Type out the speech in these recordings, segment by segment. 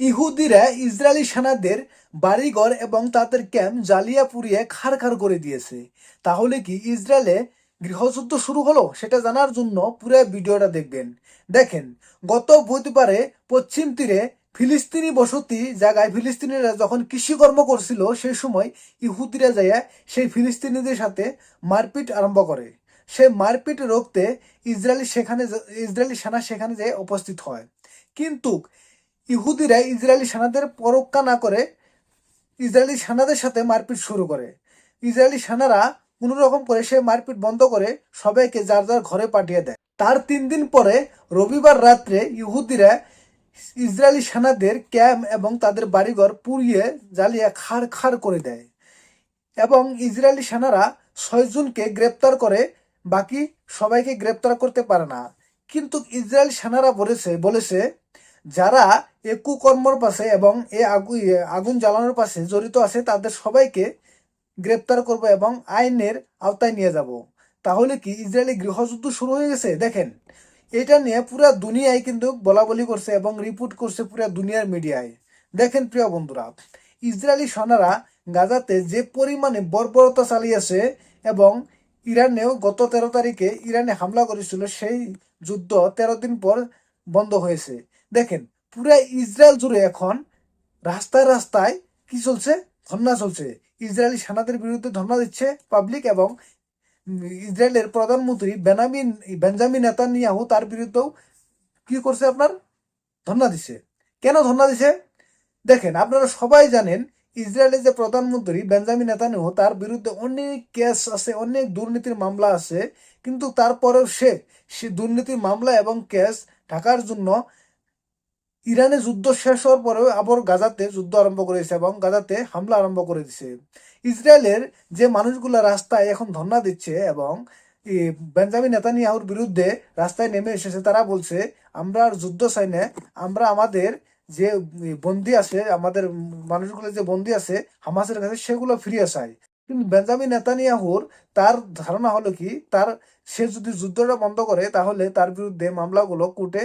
ইহুদিরা ইসরায়েলি সেনাদের বাড়িঘর এবং তাদের ক্যাম্প জ্বালিয়ে পুড়িয়ে খাড় করে দিয়েছে। তাহলে কি ইসরায়েলে গৃহযুদ্ধ শুরু হলো? সেটা জানার জন্য পুরো ভিডিওটা দেখবেন। দেখেন, গত বুধবারে পশ্চিম তীরে ফিলিস্তিনি বসতি জায়গায় ফিলিস্তিনিরা যখন কৃষিকর্ম করছিল, সেই সময় ইহুদিরা যাইয়া সেই ফিলিস্তিনিদের সাথে মারপিট আরম্ভ করে। সে মারপিট রোখতে ইসরায়েলি সেখানে ইসরায়েলি সেনা সেখানে যেয়ে উপস্থিত হয়। কিন্তু ইহুদিরা ইসরায়েলি সেনাদের পরক্কা না করে ইসরায়েলি সেনাদের সাথে মারপিট শুরু করে। ইসরায়েলি সেনারা কোনো রকম করে সে মারপিট বন্ধ করে সবাইকে যার যার ঘরে পাঠিয়ে দেয়। তার তিন দিন পরে রবিবার রাত্রে ইহুদিরা ইসরায়েলি সেনাদের ক্যাম্প এবং তাদের বাড়িঘর পুড়িয়ে জ্বালিয়ে খাড় খাড় করে দেয় এবং ইসরায়েলি সেনারা ছয়জনকে গ্রেপ্তার করে, বাকি সবাইকে গ্রেপ্তার করতে পারে না। কিন্তু ইসরায়েল সেনারা বলেছে বলেছে যারা এ কুকর্মর পাশে এবং এ আগু আগুন জ্বালানোর পাশে জড়িত আছে, তাদের সবাইকে গ্রেপ্তার করব এবং আইনের আওতায় নিয়ে যাব। তাহলে কি ইসরায়েলি গৃহযুদ্ধ শুরু হয়ে গেছে? দেখেন, এটা নিয়ে পুরা দুনিয়ায় কিন্তু বলা বলি করছে এবং রিপোর্ট করছে পুরা দুনিয়ার মিডিয়ায়। দেখেন, প্রিয় বন্ধুরা, ইসরায়েলি সেনারা গাজাতে যে পরিমাণে বর্বরতা চালিয়েছে এবং ইরানেও গত তেরো তারিখে ইরানে হামলা করেছিল, সেই যুদ্ধ তেরো দিন পর বন্ধ হয়েছে। দেখেন, পুরা ইসরায়েল জুড়ে এখন রাস্তায় রাস্তায় কি চলছে? ধর্ণা চলছে। ইসরায়েলি সেনাদের বিরুদ্ধে ধর্ণা দিচ্ছে পাবলিক এবং ইসরায়েলের প্রধানমন্ত্রী বেনামিন, বেঞ্জামিন নেতানিয়াহু তার বিরুদ্ধেও কি করছে আপনার? ধর্ণা দিছে কেন ধর্ণা দিছে দেখেন, আপনারা সবাই জানেন ইসরায়েলের যে প্রধানমন্ত্রী বেঞ্জামিন নেতানিয়াহু তার বিরুদ্ধে অনেক কেস আছে, অনেক দুর্নীতির মামলা আছে, কিন্তু তারপরেও সে সে দুর্নীতির মামলা এবং কেস ঢাকার জন্য ইরানে যুদ্ধ শেষ হওয়ার পরেও আবার গাজাতে যুদ্ধ আরম্ভ করেছে এবং গাজাতে হামলা আরম্ভ করে দিছে। ইসরায়েলের যে মানুষগুলা রাস্তায় এখন ধর্ণা দিচ্ছে এবং বেঞ্জামিন নেতানিয়াহুর বিরুদ্ধে রাস্তায় নেমে এসেছে, তারা বলছে, আমরা আর যুদ্ধ চাই না। আমরা আমাদের যে বন্দি আছে, আমাদের মানুষগুলো যে বন্দি আছে, হামাসের কাছে সেগুলো ফিরিয়ে চাই। কিন্তু বেঞ্জামিন নেতানিয়াহুর তার ধারণা হলো কি, তার সে যদি যুদ্ধটা বন্ধ করে, তাহলে তার বিরুদ্ধে মামলাগুলো কোর্টে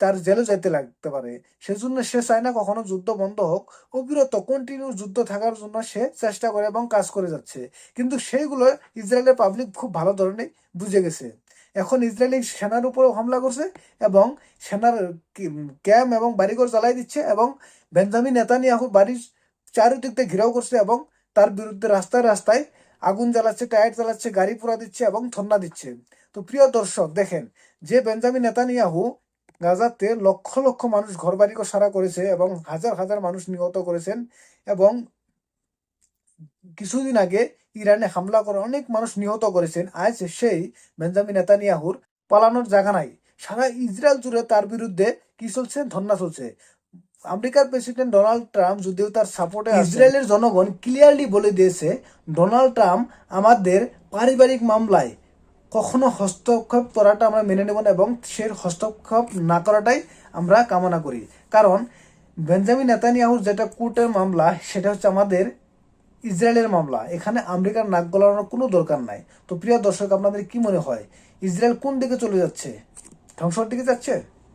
তার জেলে যেতে লাগতে পারে। সেজন্য সে চায় না কখনো যুদ্ধ বন্ধ হোক অবিরত কন্টিনিউ যুদ্ধ থাকার জন্য সে চেষ্টা করে এবং কাজ করে যাচ্ছে। কিন্তু সেইগুলো ইসরায়েলের পাবলিক খুব ভালো ধরনের বুঝে গেছে। এখন ইসরায়েলি সেনার উপরেও হামলা করছে এবং সেনার ক্যাম্প এবং বাড়িঘর জ্বালাই দিচ্ছে এবং বেঞ্জামিন নেতানিয়াহু বাড়ির চারিদিক দিয়ে ঘেরাও করছে এবং তার বিরুদ্ধে রাস্তায় রাস্তায় আগুন জ্বালাচ্ছে, টায়ার জ্বালাচ্ছে, গাড়ি পোড়া দিচ্ছে এবং ধর্ণা দিচ্ছে। তো প্রিয় দর্শক, দেখেন, যে বেঞ্জামিন নেতানিয়াহু গাজাতে লক্ষ লক্ষ মানুষ ঘরবাড়ি সারা করেছে এবং হাজার হাজার মানুষ নিহত করেছেন এবং কিছুদিন আগে ইরানে হামলা করে অনেক মানুষ নিহত করেছেন। আজ সেই বেঞ্জামিন নেতানিয়াহুর পালানোর জায়গা নাই। সারা ইসরায়েল জুড়ে তার বিরুদ্ধে কি চলছে? ধর্ণা চলছে। আমেরিকার প্রেসিডেন্ট ডোনাল্ড ট্রাম্প যদিও তার সাপোর্টে ইসরায়েলের জনগণ ক্লিয়ারলি বলে দিয়েছে, ডোনাল্ড ট্রাম্প আমাদের পারিবারিক মামলায় কখনো হস্তক্ষেপ করাটা আমরা মেনে নেব না এবং সে হস্তক্ষেপ না করাটাই আমরা কামনা করি। কারণ বেঞ্জামিন নেতানিয়াহুর যেটা কোর্টের মামলা, সেটা হচ্ছে আমাদের ইসরায়েলের মামলা। এখানে আমেরিকার নাক গলানোর কোনো দরকার নাই। তো প্রিয় দর্শক, আপনাদের কি মনে হয়? ইসরায়েল কোন দিকে চলে যাচ্ছে? ধ্বংসর দিকে যাচ্ছে?